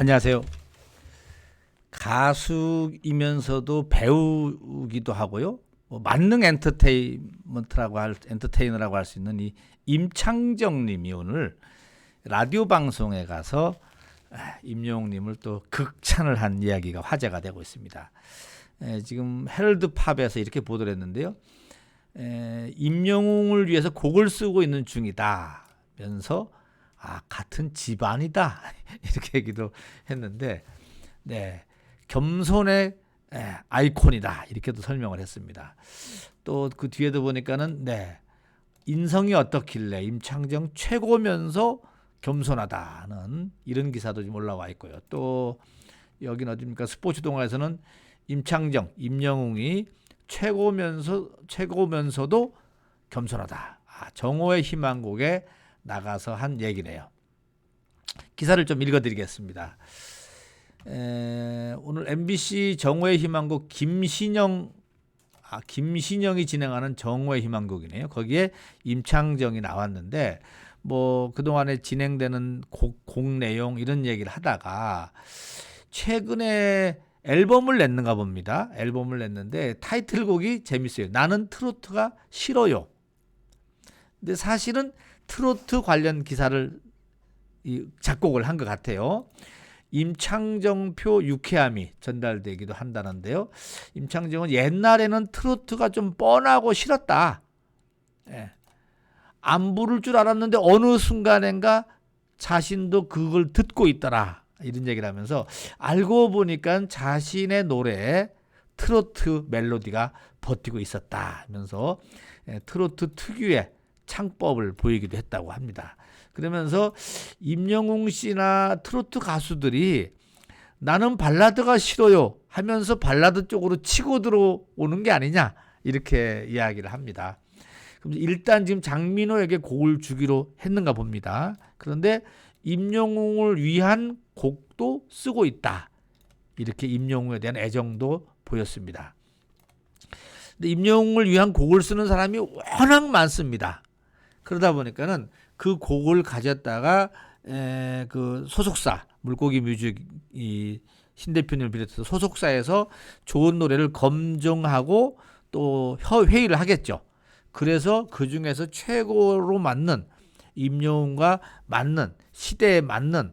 안녕하세요. 가수이면서도 배우기도 하고요. 뭐 만능 엔터테인먼트라고 할 엔터테이너라고 할 수 있는 이 임창정 님이 오늘 라디오 방송에 가서 아, 임영웅 님을 또 극찬을 한 이야기가 화제가 되고 있습니다. 에, 지금 헤럴드 팝에서 이렇게 보도를 했는데요. 에, 임영웅을 위해서 곡을 쓰고 있는 중이다면서 아 같은 집안이다 이렇게 얘기도 했는데 네 겸손의 에, 아이콘이다 이렇게도 설명을 했습니다. 또 그 뒤에도 보니까는 네 인성이 어떻길래 임창정 최고면서 겸손하다는 이런 기사도 좀 올라와 있고요. 또 여긴 어디입니까 스포츠 동화에서는 임창정, 임영웅이 최고면서 최고면서도 겸손하다. 아, 정오의 희망곡에 나가서 한 얘기네요. 기사를 좀 읽어드리겠습니다. 에, 오늘 MBC 정오의 희망곡 김신영 아, 김신영이 진행하는 정오의 희망곡이네요. 거기에 임창정이 나왔는데 뭐 그동안에 진행되는 곡, 곡 내용 이런 얘기를 하다가 최근에 앨범을 냈는가 봅니다. 앨범을 냈는데 타이틀곡이 재밌어요. 나는 트로트가 싫어요. 근데 사실은 트로트 관련 기사를 이 작곡을 한 것 같아요. 임창정표 유쾌함이 전달되기도 한다는데요. 임창정은 옛날에는 트로트가 좀 뻔하고 싫었다. 예. 안 부를 줄 알았는데 어느 순간엔가 자신도 그걸 듣고 있더라. 이런 얘기를 하면서 알고 보니까 자신의 노래에 트로트 멜로디가 버티고 있었다 하면서 예, 트로트 특유의 창법을 보이기도 했다고 합니다. 그러면서 임영웅 씨나 트로트 가수들이 나는 발라드가 싫어요 하면서 발라드 쪽으로 치고 들어오는 게 아니냐 이렇게 이야기를 합니다. 그럼 일단 지금 장민호에게 곡을 주기로 했는가 봅니다. 그런데 임영웅을 위한 곡도 쓰고 있다. 이렇게 임영웅에 대한 애정도 보였습니다. 근데 임영웅을 위한 곡을 쓰는 사람이 워낙 많습니다. 그러다 보니까는 그 곡을 가졌다가 에, 그 소속사 물고기 뮤직 이 신 대표님을 비롯해서 소속사에서 좋은 노래를 검증하고 또 회의를 하겠죠. 그래서 그 중에서 최고로 맞는 임영웅과 맞는 시대에 맞는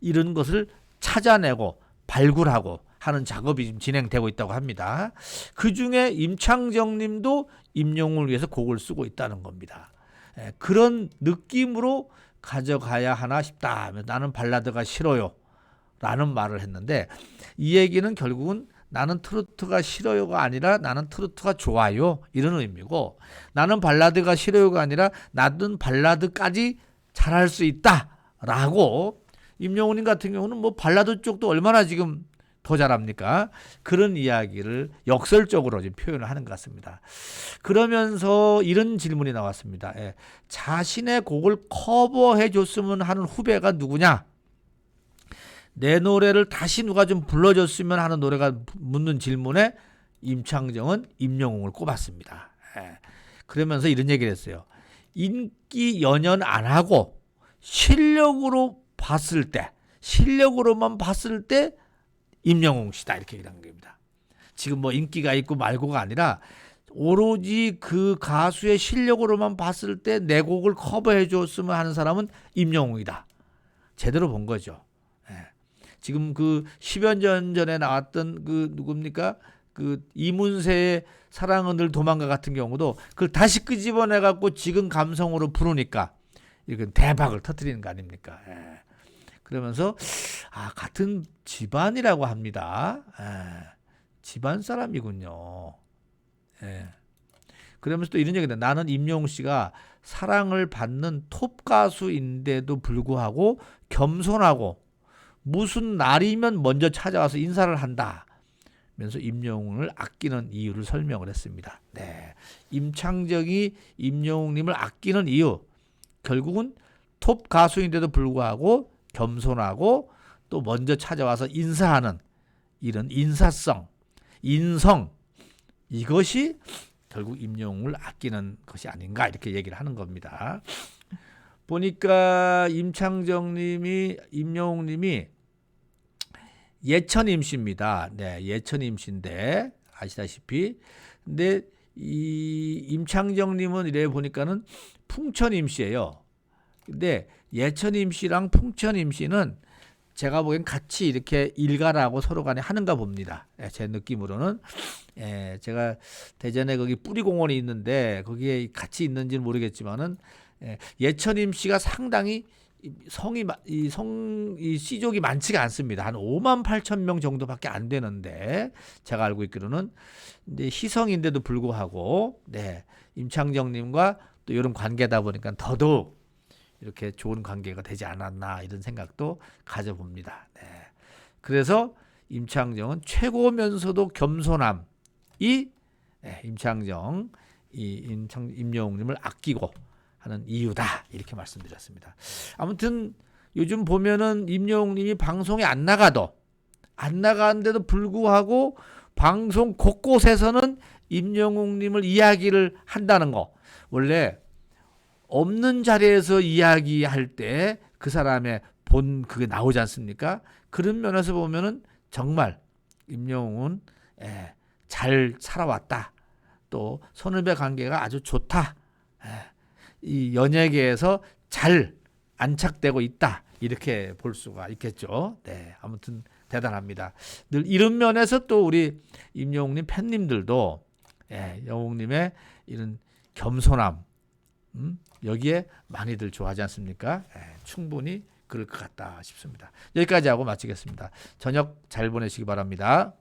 이런 것을 찾아내고 발굴하고 하는 작업이 지금 진행되고 있다고 합니다. 그 중에 임창정 님도 임영웅을 위해서 곡을 쓰고 있다는 겁니다. 예, 그런 느낌으로 가져가야 하나 싶다. 나는 발라드가 싫어요. 라는 말을 했는데 이 얘기는 결국은 나는 트로트가 싫어요가 아니라 나는 트로트가 좋아요. 이런 의미고 나는 발라드가 싫어요가 아니라 나는 발라드까지 잘할 수 있다. 라고 임영웅님 같은 경우는 뭐 발라드 쪽도 얼마나 지금 더 잘합니까? 그런 이야기를 역설적으로 지금 표현을 하는 것 같습니다. 그러면서 이런 질문이 나왔습니다. 예, 자신의 곡을 커버해 줬으면 하는 후배가 누구냐? 내 노래를 다시 누가 좀 불러줬으면 하는 노래가 묻는 질문에 임창정은 임영웅을 꼽았습니다. 예, 그러면서 이런 얘기를 했어요. 인기 연연 안 하고 실력으로 봤을 때, 실력으로만 봤을 때 임영웅 씨다 이렇게 얘기한 겁니다. 지금 뭐 인기가 있고 말고가 아니라 오로지 그 가수의 실력으로만 봤을 때 내 곡을 커버해 줬으면 하는 사람은 임영웅이다. 제대로 본 거죠. 예. 지금 그 10여 년 전에 나왔던 그 누굽니까? 그 이문세의 사랑은 늘 도망가 같은 경우도 그걸 다시 끄집어내 갖고 지금 감성으로 부르니까 이렇게 대박을 터뜨리는 거 아닙니까? 예. 그러면서 아 같은 집안이라고 합니다. 예. 집안 사람이군요. 예. 그러면서 또 이런 얘기다. 나는 임영웅 씨가 사랑을 받는 톱 가수인데도 불구하고 겸손하고 무슨 날이면 먼저 찾아와서 인사를 한다. 면서 임영웅을 아끼는 이유를 설명을 했습니다. 네. 임창정이 임영웅님을 아끼는 이유. 결국은 톱 가수인데도 불구하고 겸손하고 또 먼저 찾아와서 인사하는 이런 인사성, 인성 이것이 결국 임영웅을 아끼는 것이 아닌가 이렇게 얘기를 하는 겁니다. 보니까 임창정 님이 임영웅 님이 예천 임씨입니다. 네, 예천 임씨인데 아시다시피 근데 이 임창정 님은 이래 보니까는 풍천 임씨예요. 근데 예천 임씨랑 풍천 임씨는 제가 보기엔 같이 이렇게 일가라고 서로 간에 하는가 봅니다. 예, 제 느낌으로는 예, 제가 대전에 거기 뿌리공원이 있는데 거기에 같이 있는지는 모르겠지만은 예, 예천임 씨가 상당히 이 성이 마- 이 성, 이 씨족이 많지가 않습니다. 한 5만 8천 명 정도밖에 안 되는데 제가 알고 있기로는 이제 희성인데도 불구하고 네 임창정님과 또 이런 관계다 보니까 더더욱 이렇게 좋은 관계가 되지 않았나 이런 생각도 가져봅니다. 네. 그래서 임창정은 최고면서도 겸손함이 네, 임창정 이 임창 임영웅님을 아끼고 하는 이유다 이렇게 말씀드렸습니다. 아무튼 요즘 보면은 임영웅님이 방송에 안 나가도 안 나가는데도 불구하고 방송 곳곳에서는 임영웅님을 이야기를 한다는 거 원래 없는 자리에서 이야기할 때 그 사람의 본 그게 나오지 않습니까? 그런 면에서 보면은 정말 임영웅은 예, 잘 살아왔다. 또 선후배 관계가 아주 좋다. 예, 이 연예계에서 잘 안착되고 있다. 이렇게 볼 수가 있겠죠. 네, 아무튼 대단합니다. 늘 이런 면에서 또 우리 임영웅님 팬님들도 예, 영웅님의 이런 겸손함, 음, 여기에 많이들 좋아하지 않습니까? 예, 충분히 그럴 것 같다 싶습니다. 여기까지 하고 마치겠습니다. 저녁 잘 보내시기 바랍니다.